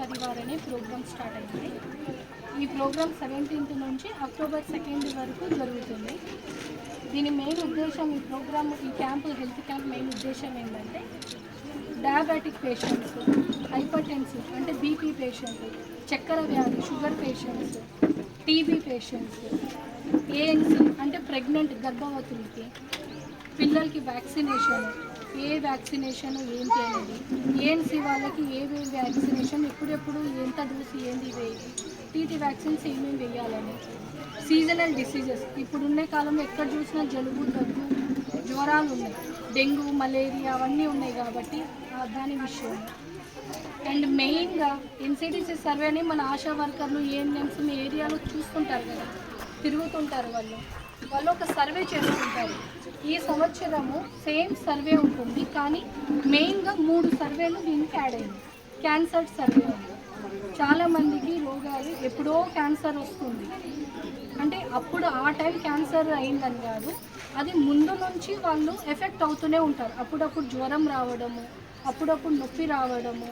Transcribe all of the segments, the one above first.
పరివార్ అనే programme start అయింది. ఈ ప్రోగ్రామ్ సెవెంటీన్త్ నుంచి అక్టోబర్ సెకండ్ వరకు జరుగుతుంది. దీని మెయిన్ ఉద్దేశం ఈ ప్రోగ్రామ్ ఈ క్యాంపు హెల్త్ క్యాంప్ మెయిన్ ఉద్దేశం ఏంటంటే డయాబెటిక్ పేషెంట్స్ హైపర్ టెన్సివ్ అంటే బీపీ పేషెంట్ చక్కెర వ్యాధి sugar patients TB patients ANC అంటే ప్రెగ్నెంట్ గర్భవతులకి పిల్లలకి వ్యాక్సినేషన్ ఏ వ్యాక్సినేషన్ ఏంటి అనేది ఏఎన్సీ వాళ్ళకి ఏ వ్యాక్సినేషన్ ఎప్పుడెప్పుడు ఎంత డోసు ఏంది వేయాలి టీటీ వ్యాక్సిన్స్ ఏమేమి వేయాలని? సీజనల్ డిసీజెస్ ఇప్పుడున్న కాలంలో ఎక్కడ చూసినా జలుబు దగ్గు జ్వరాలు ఉన్నాయి. డెంగ్యూ మలేరియా అవన్నీ ఉన్నాయి కాబట్టి ఆ దాని విషయం. అండ్ మెయిన్గా ఎన్సిడిసి సర్వే అని మన ఆశా వర్కర్లు ఏఎన్ఎంస్ మీ ఏరియాలో చూస్తుంటారు కదా తిరుగుతుంటారు వాళ్ళు. వాళ్ళు ఒక సర్వే చేసుకుంటారు ఈ సంవత్సరము సేమ్ సర్వే ఉంటుంది. కానీ మెయిన్గా మూడు సర్వేలు దీనికి యాడ్ అయింది క్యాన్సర్ సర్వే ఉంది చాలామందికి రోగాలు ఎప్పుడో క్యాన్సర్ వస్తుంది. అంటే అప్పుడు ఆ టైం క్యాన్సర్ అయిందని కాదు. అది ముందు నుంచి వాళ్ళు ఎఫెక్ట్ అవుతూనే ఉంటారు. అప్పుడప్పుడు జ్వరం రావడము అప్పుడప్పుడు నొప్పి రావడము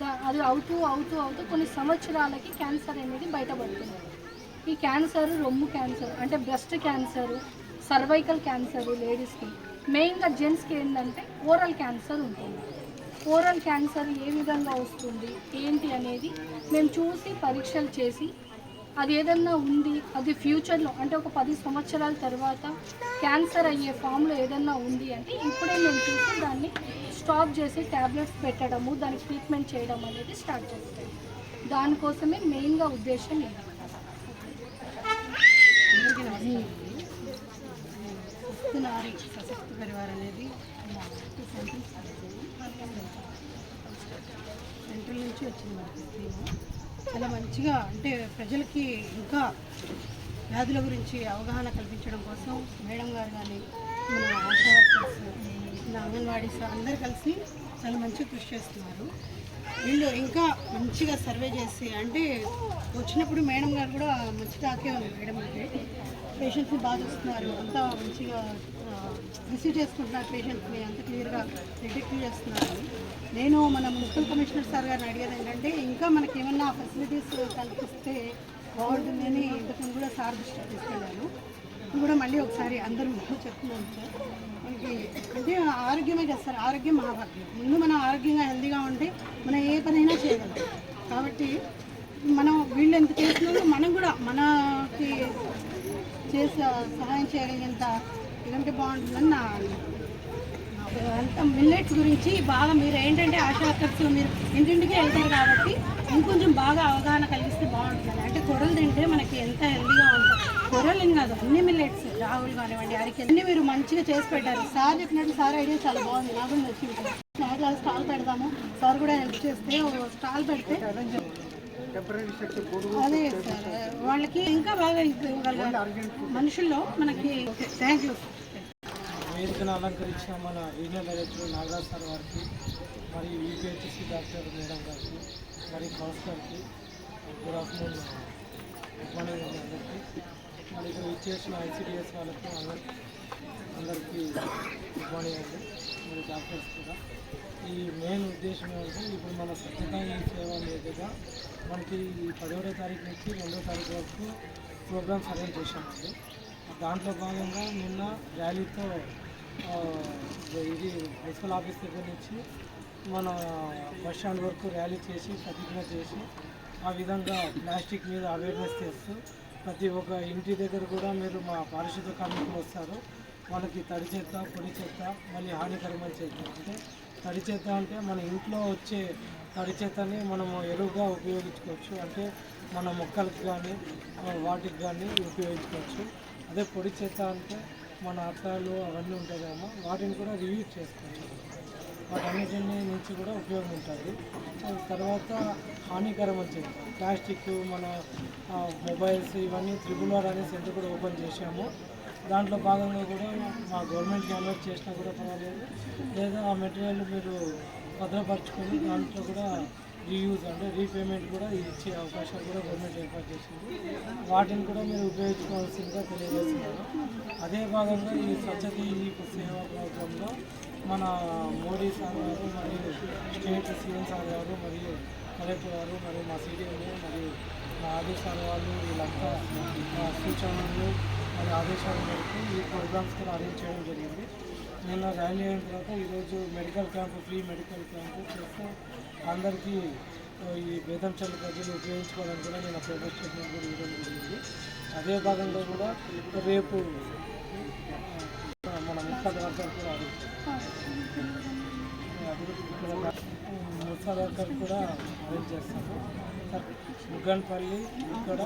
దా- అది అవుతూ అవుతూ అవుతూ కొన్ని సంవత్సరాలకి క్యాన్సర్ అనేది బయటపడుతుంది. ఈ క్యాన్సర్ రొమ్ము క్యాన్సర్ అంటే బ్రెస్ట్ క్యాన్సర్ సర్వైకల్ క్యాన్సర్ లేడీస్కి మెయిన్గా జెంట్స్కి ఏంటంటే ఓరల్ క్యాన్సర్ ఉంటుంది. ఓరల్ క్యాన్సర్ ఏ విధంగా వస్తుంది ఏంటి అనేది మేము చూసి పరీక్షలు చేసి అది ఏదన్నా ఉంది అది ఫ్యూచర్లో అంటే ఒక పది సంవత్సరాల తర్వాత క్యాన్సర్ అయ్యే ఫామ్లో ఏదన్నా ఉంది అంటే ఇప్పుడే మేము చూసి దాన్ని స్టాప్ చేసి ట్యాబ్లెట్స్ పెట్టడము దానికి ట్రీట్మెంట్ చేయడం అనేది స్టార్ట్ చేస్తాం. దానికోసమే మెయిన్గా ఉద్దేశం ఇది. అందరికీ నమస్కారం వస్తున్నారు సశక్తి పరివార్ అనేది సెంట్రల్ నుంచి వచ్చింది మనకి స్కీము చాలా మంచిగా అంటే ప్రజలకి ఇంకా వ్యాధుల గురించి అవగాహన కల్పించడం కోసం మేడం గారు కానీ మన ఆశా వర్కర్స్ మన అంగన్వాడీస్ అందరు కలిసి చాలా మంచిగా కృషి చేస్తున్నారు. వీళ్ళు ఇంకా మంచిగా సర్వే చేసి అంటే వచ్చినప్పుడు మేడం గారు కూడా మంచి టాకే ఉంది మేడం అంటే. పేషెంట్స్ని బాగా చూస్తున్నారు అంతా మంచిగా రిసీవ్ చేసుకుంటున్నారు పేషెంట్స్ని అంత క్లియర్గా డిటెక్ట్ చేస్తున్నారు. నేను మన మున్సిపల్ కమిషనర్ సార్ గారిని అడిగేది ఏంటంటే ఇంకా మనకి ఏమన్నా ఫెసిలిటీస్ కల్పిస్తే బాగుంటుంది అని ఇంతకుముందు కూడా సార్ దృష్టికి తీసుకెళ్ళాను. మళ్ళీ ఒకసారి అందరూ చెప్తున్నాను సార్. మనకి అంటే ఆరోగ్యమే కదా సార్ ఆరోగ్యం మహాభాగ్యం ముందు మనం ఆరోగ్యంగా హెల్తీగా ఉంటే మనం ఏ పనైనా చేయగలం. కాబట్టి మనం వీళ్ళు ఎంత చేస్తున్నారో మనం కూడా మనకి చేసే సహాయం చేయగలిగేంత ఇదంటే బాగుంటుందని నా అంత మిల్లెట్స్ గురించి బాగా మీరు ఏంటంటే ఆశా వర్కర్స్లో మీరు ఇంటింటికి వెళ్తారు కాబట్టి ఇంకొంచెం బాగా అవగాహన కలిగిస్తే బాగుంటుంది అంటే కొడలు తింటే మనకి ఎంత హెల్దీగా ఉంటుంది కొరలింగ్ కాదు అన్ని మిల్లెట్స్ రావులు కానివ్వండి అరికి అన్ని మీరు మంచిగా చేసి పెట్టారు. సార్ చెప్పినట్టు సార్ ఐడియా చాలా బాగుంది. నాకు కూడా నచ్చింది. స్నాక్ స్టాల్ పెడదాము. సార్ కూడా హెల్ప్ చేస్తే స్టాల్ పెడితే అదే సార్. వాళ్ళకి ఇంకా బాగా ఇవ్వగలగాలి. మనుషుల్లో మనకి థ్యాంక్ యూ వేదికను అలంకరించిన మన రీజనల్ డైరెక్టర్ నాగరాజ్ సార్ వారికి మరియు యూపీహెచ్సి డాక్టర్ మేడం గారికి మరియు కౌన్సిలర్కి గుడ్ ఆఫ్టర్నూన్. మన చేసిన ఐసీడిఎస్ వాళ్ళకి అందరికి అందరికీ గుడ్ మార్నింగ్ అండి. మరి డాక్టర్స్ కూడా ఈ మెయిన్ ఉద్దేశం ఏంటంటే ఇప్పుడు మన స్వచ్ఛత ఈ సేవ మీదుగా మనకి ఈ పదవ తారీఖు నుంచి రెండో తారీఖు వరకు ప్రోగ్రామ్స్ అరేంజ్ చేశామండి. దాంట్లో భాగంగా నిన్న ర్యాలీతో ఇది మున్సిపల్ ఆఫీస్ దగ్గర నుంచి మన బస్ స్టాండ్ వరకు ర్యాలీ చేసి ప్రతిజ్ఞ చేసి ఆ విధంగా ప్లాస్టిక్ మీద అవేర్నెస్ చేస్తూ ప్రతి ఒక్క ఇంటి దగ్గర కూడా మీరు మా పారిశుద్ధ కార్మికులు వస్తారు. వాళ్ళకి తడి చెత్త పొడి చెత్త మళ్ళీ హానికరమైన చెత్త. అంటే తడి చెత్త అంటే మన ఇంట్లో వచ్చే తడి చెత్తని మనము ఎరువుగా ఉపయోగించుకోవచ్చు. అంటే మన మొక్కలకు కానీ వాటికి కానీ ఉపయోగించుకోవచ్చు. అదే పొడి చెత్త అంటే మన అట్టాలు అవన్నీ ఉంటాయి కదా వాటిని కూడా రియూజ్ చేసుకోవచ్చు. వాటన్నిటి నుంచి కూడా ఉపయోగం ఉంటుంది. తర్వాత హానికరం వచ్చేది. ప్లాస్టిక్ మన మొబైల్స్ ఇవన్నీ త్రిబుల్ ఆర్ అనే సెంటర్ కూడా ఓపెన్ చేశాము. దాంట్లో భాగంగా కూడా మా గవర్నమెంట్కి అలర్ట్ చేసినా కూడా పర్వాలేదు. లేదా ఆ మెటీరియల్ మీరు భద్రపరచుకొని దాంట్లో కూడా రీయూజ్ అంటే రీపేమెంట్ కూడా ఇచ్చే అవకాశాలు కూడా గవర్నమెంట్ ఏర్పాటు చేసింది. వాటిని కూడా మీరు ఉపయోగించుకోవాల్సిందిగా తెలియజేస్తున్నారు అదే భాగంగా ఈ స్వచ్ఛత ఈ సేవా ప్రోగ్రాంలో మన మోడీ సార్ గారు మరియు స్టేట్ సీఎం సార్ గారు మరియు కలెక్టర్ గారు మరియు మా సీడీఎంఓ మరియు మా ఆదేశాల వాళ్ళు వీళ్ళంతా మా సూచనలు మరియు ఆదేశాల మేరకు ఈ ప్రోగ్రామ్స్ కూడా అరేంజ్ చేయడం జరిగింది. నిన్న ర్యాలీ అయిన తర్వాత ఈరోజు medical camp free medical camp. చేస్తూ అందరికీ ఈ బేదంచల్ ప్రజలు ఉపయోగించుకోవడానికి కూడా నేను పేపర్ స్టేట్మెంట్ కూడా ఇవ్వడం జరిగింది. అదే భాగంగా కూడా రేపు మన ముఖ్య వర్గాలు కూడా ముఖ్య వర్గాలు కూడా అరేంజ్ చేస్తాము ముగ్గన్పల్లి ఇక్కడ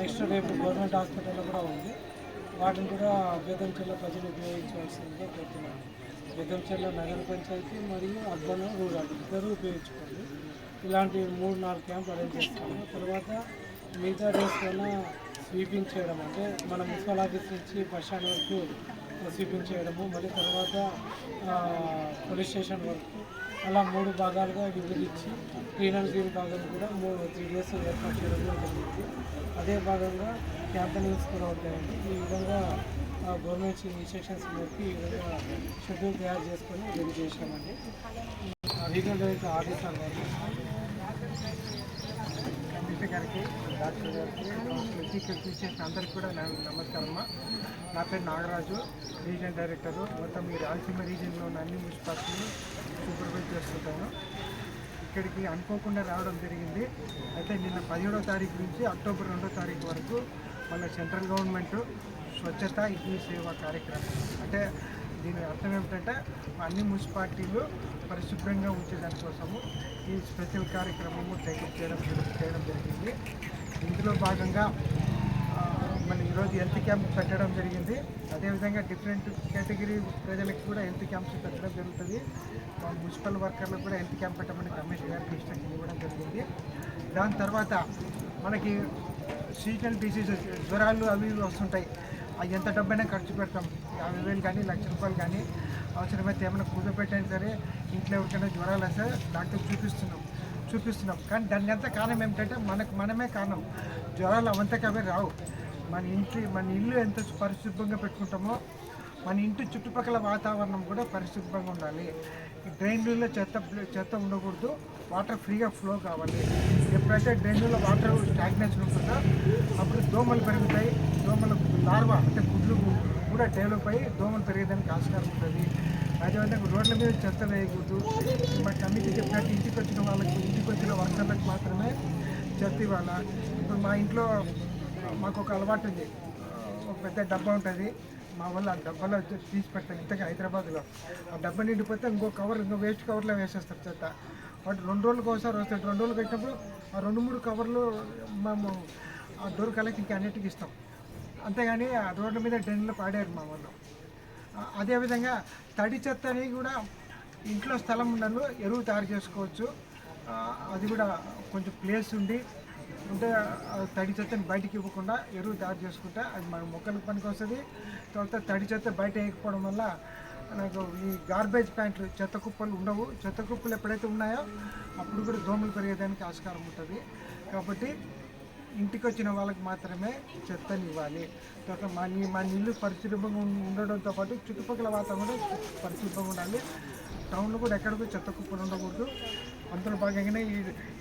నెక్స్ట్ రేపు గవర్నమెంట్ హాస్పిటల్లో కూడా ఉంది. వాటిని కూడా బేదంచెల్ల ప్రజలు ఉపయోగించవలసిందిగా కోరుతున్నాను. బేదంచెల్ల నగర పంచాయతీ మరియు అర్బన్ రూరల్ ఇద్దరు ఉపయోగించుకోండి. ఇలాంటి మూడు నాలుగు క్యాంప్ అరేంజ్ చేస్తాము. తర్వాత మిగతా డేస్ కన్నా స్వీపింగ్ చేయడం అంటే మన మున్సిపల్ ఆఫీస్ నుంచి బస్ స్టాండ్ వరకు స్వీపింగ్ చేయడము మళ్ళీ తర్వాత పోలీస్ స్టేషన్ వరకు అలా మూడు భాగాలుగా విభజించి క్లీన్ గ్రీన్ భాగం కూడా మూడు త్రీ డేస్ ఏర్పాటు చేయడం జరిగింది. అదే భాగంగా క్యాంపెయినింగ్స్ కూడా ఉంటాయండి. ఈ విధంగా గవర్నమెంట్ ఇన్స్ట్రక్షన్స్ మేరకు ఈ విధంగా షెడ్యూల్ తయారు చేసుకొని రెడీ చేశామండి. రీజనల్ డైరెక్టర్ ఆదేశాలు గారు గారికి డాక్టర్ గారికి కౌన్సిలర్కి ఇక్కడ అందరికి కూడా నా నమస్కారం నా పేరు నాగరాజు రీజన్ డైరెక్టరు మొత్తం ఈ రాయలసీమ రీజన్లో ఉన్న అన్ని మున్సిపాలిటీలు సూపర్వైజ్ చేస్తుంటాను. ఇక్కడికి అనుకోకుండా రావడం జరిగింది. అయితే నిన్న పదిహేడో తారీఖు నుంచి అక్టోబర్ రెండో తారీఖు వరకు మన సెంట్రల్ గవర్నమెంట్ స్వచ్ఛత ఇడ్లీ సేవ కార్యక్రమం. అంటే దీని అర్థం ఏమిటంటే అన్ని మున్సిపాలిటీలు పరిశుభ్రంగా ఉంచే దానికోసము ఈ స్పెషల్ కార్యక్రమము టేకప్ చేయడం చేయడం జరిగింది. ఇందులో భాగంగా ఈరోజు హెల్త్ క్యాంప్ పెట్టడం జరిగింది. అదేవిధంగా డిఫరెంట్ కేటగిరీ ప్రజలకు కూడా హెల్త్ క్యాంప్స్ పెట్టడం జరుగుతుంది. మున్సిపల్ వర్కర్లకు కూడా హెల్త్ క్యాంప్ పెట్టమని కమిషనర్ గారికి ఇన్స్ట్రక్షన్ ఇవ్వడం జరిగింది. దాని తర్వాత మనకి సీజనల్ డిసీజెస్ జ్వరాలు అవి ఇవి వస్తుంటాయి. అవి ఎంత డబ్బైనా ఖర్చు పెడతాం. యాభై వేలు కానీ లక్ష రూపాయలు కానీ అవసరమైతే ఏమైనా కూర్చోపెట్టైనా సరే ఇంట్లో ఎవరికైనా జ్వరాలు వస్తే డాక్టర్ చూపిస్తున్నాం. చూపిస్తున్నాం. కానీ దాని అంతా కారణం ఏమిటంటే మనకు మనమే కారణం. జ్వరాలు అవంతకవే రావు. మన ఇంటి మన ఇల్లు ఎంత పరిశుభ్రంగా పెట్టుకుంటామో మన ఇంటి చుట్టుపక్కల వాతావరణం కూడా పరిశుభ్రంగా ఉండాలి. డ్రైన్లలో చెత్త చెత్త ఉండకూడదు. వాటర్ ఫ్రీగా ఫ్లో కావాలి. ఎప్పుడైతే డ్రైన్లలో వాటర్ స్టాగ్నేషన్ ఉంటుందో అప్పుడు దోమలు పెరుగుతాయి. దోమలు లార్వా అంటే గుడ్లు కూడా డెవలప్ అయ్యి దోమలు పెరిగేదానికి ఆస్కారం ఉంటుంది. అదేవిధంగా రోడ్ల మీద చెత్త వేయకూడదు. మా కమిటీ చెప్పినట్టు ఇంటికి వచ్చిన వాళ్ళకి ఇంటికి వచ్చిన వర్కర్లకు మాత్రమే చెత్త ఇవ్వాలి? ఇప్పుడు మా ఇంట్లో మాకు ఒక అలవాటు ఉంది ఒక పెద్ద డబ్బా ఉంటుంది. మా వల్ల ఆ డబ్బాలో తీసి పెడతాను ఇంతగా హైదరాబాద్లో. ఆ డబ్బా నిండిపోతే ఇంకో కవర్ ఇంకో వేస్ట్ కవర్లో వేసేస్తారు చెత్త వాటి రెండు రోజులకు ఒకసారి వస్తాయి. రెండు రోజులు పెట్టినప్పుడు ఆ రెండు మూడు కవర్లు మేము ఆ డోర్ కలెక్ట్ ఇంకా అన్నిటికీ ఇస్తాం. అంతేగాని ఆ రోడ్ల మీద డ్రైన్లో పాడారు మా వాళ్ళు. అదేవిధంగా తడి చెత్తని కూడా ఇంట్లో స్థలం ఉండను ఎరువు తయారు చేసుకోవచ్చు. అది కూడా కొంచెం ప్లేస్ ఉండి ఉంటే తడి చెత్తని బయటికి ఇవ్వకుండా ఎరువు తయారు చేసుకుంటే అది మన మొక్కలకు పనికి వస్తుంది తర్వాత తడి చెత్త బయట వేయకపోవడం వల్ల నాకు ఈ గార్బేజ్ ప్యాంట్లు చెత్త కుప్పలు ఉండవు. చెత్త కుప్పలు ఎప్పుడైతే ఉన్నాయో అప్పుడు కూడా దోమలు పెరిగేదానికి ఆస్కారం ఉంటుంది. కాబట్టి ఇంటికి వచ్చిన వాళ్ళకి మాత్రమే చెత్తని ఇవ్వాలి. తర్వాత మన మా ఇల్లు పరిశుభ్రంగా ఉండడంతో పాటు చుట్టుపక్కల వాతావరణం పరిశుభ్రంగా ఉండాలి. టౌన్లో కూడా ఎక్కడికో చెత్త కుప్పలు ఉండకూడదు. అందులో భాగంగానే ఈ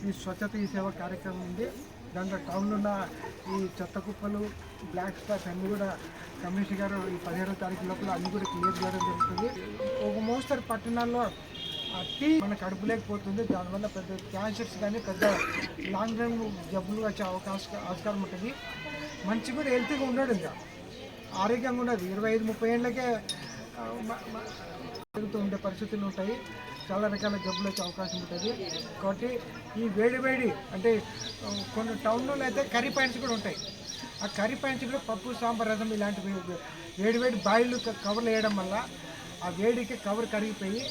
ఈ స్వచ్ఛత ఈ సేవ కార్యక్రమం ఉంది. దాంట్లో టౌన్లో ఉన్న ఈ చెత్త కుప్పలు బ్లాక్ స్పాట్స్ అన్నీ కూడా కమిషనర్ గారు ఈ పదిహేడో తారీఖు లోపల అన్నీ కూడా క్లియర్ చేయడం జరుగుతుంది. ఒక మోస్తరు పట్టణాల్లో టీ మన కడుపు లేకపోతుంది. దానివల్ల పెద్ద క్యాన్సర్స్ కానీ పెద్ద లాంగ్ టర్మ్ జబ్బులు వచ్చే అవకాశం ఆస్కారం ఉంటుంది. మంచి కూడా హెల్తీగా ఉండడు ఇంకా. ఆరోగ్యంగా ఉండదు ఇరవై ఐదు ముప్పై ఏళ్ళకే జరుగుతూ పెరుగుతూ ఉండే పరిస్థితులు ఉంటాయి. చాలా రకాల జబ్బులు వచ్చే అవకాశం ఉంటుంది. కాబట్టి ఈ వేడి వేడి అంటే కొన్ని టౌన్లో అయితే కర్రీ పాయింట్స్ కూడా ఉంటాయి. ఆ కర్రీ పాయింట్స్ కూడా పప్పు సాంబార్ రసం ఇలాంటివి వేడి వేడి బాయిల్ కవర్లు వేయడం వల్ల ఆ వేడికి కవర్ కరిగిపోయి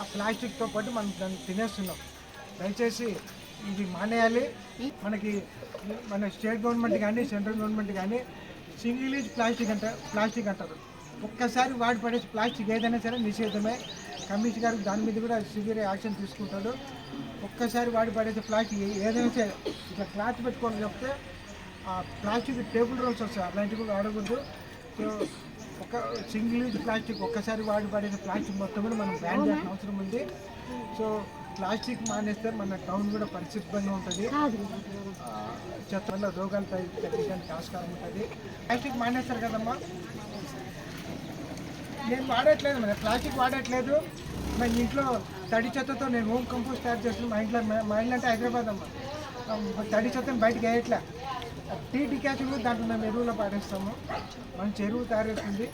ఆ ప్లాస్టిక్తో పాటు మనం దాన్ని తినేస్తున్నాం. దయచేసి ఇది మానేయాలి. మనకి మన స్టేట్ గవర్నమెంట్ కానీ సెంట్రల్ గవర్నమెంట్ కానీ సింగిల్ యూజ్ ప్లాస్టిక్ అంట ప్లాస్టిక్ అంటారు. ఒక్కసారి వాడి పడేసి ప్లాస్టిక్ ఏదైనా సరే నిషేధమే. కమిషన్ గారు దాని మీద కూడా సివియర్ యాక్షన్ తీసుకుంటాడు. ఒక్కసారి వాడి పడేసి ప్లాస్టిక్ ఏదైనా సరే ఇట్లా క్లాత్ పెట్టుకోవాలి చెప్తే ఆ ప్లాస్టిక్ టేబుల్ రోల్స్ వస్తాయి. అలాంటివి కూడా వాడకూడదు. సో ఒక సింగిల్ యూజ్ ప్లాస్టిక్ ఒక్కసారి వాడి పడేసిన ప్లాస్టిక్ మొత్తం కూడా మనం బ్యాన్ చేయాల్సిన అవసరం ఉంది. సో ప్లాస్టిక్ మానేస్తే మన టౌన్ కూడా పరిశుభ్రంగా ఉంటుంది. చెత్త వల్ల రోగాలు తగ్గి- తగ్గడానికి ఆస్కారం ఉంటుంది. ప్లాస్టిక్ మానేస్తారు కదమ్మా? నేను వాడట్లేదు మరి ప్లాస్టిక్ వాడట్లేదు. మా ఇంట్లో తడి చెత్తతో నేను హోమ్ కంపోస్ట్ తయారు చేస్తున్నాను మా ఇంట్లో మా- ఇల్లు అంటే హైదరాబాద్ అమ్మ. తడి చెత్తని బయటకు వేయట్లే. టీ డికాషన్ కూడా దాంట్లో మేము ఎరువులో పాడేస్తాము మంచి ఎరువు తయారవుతుంది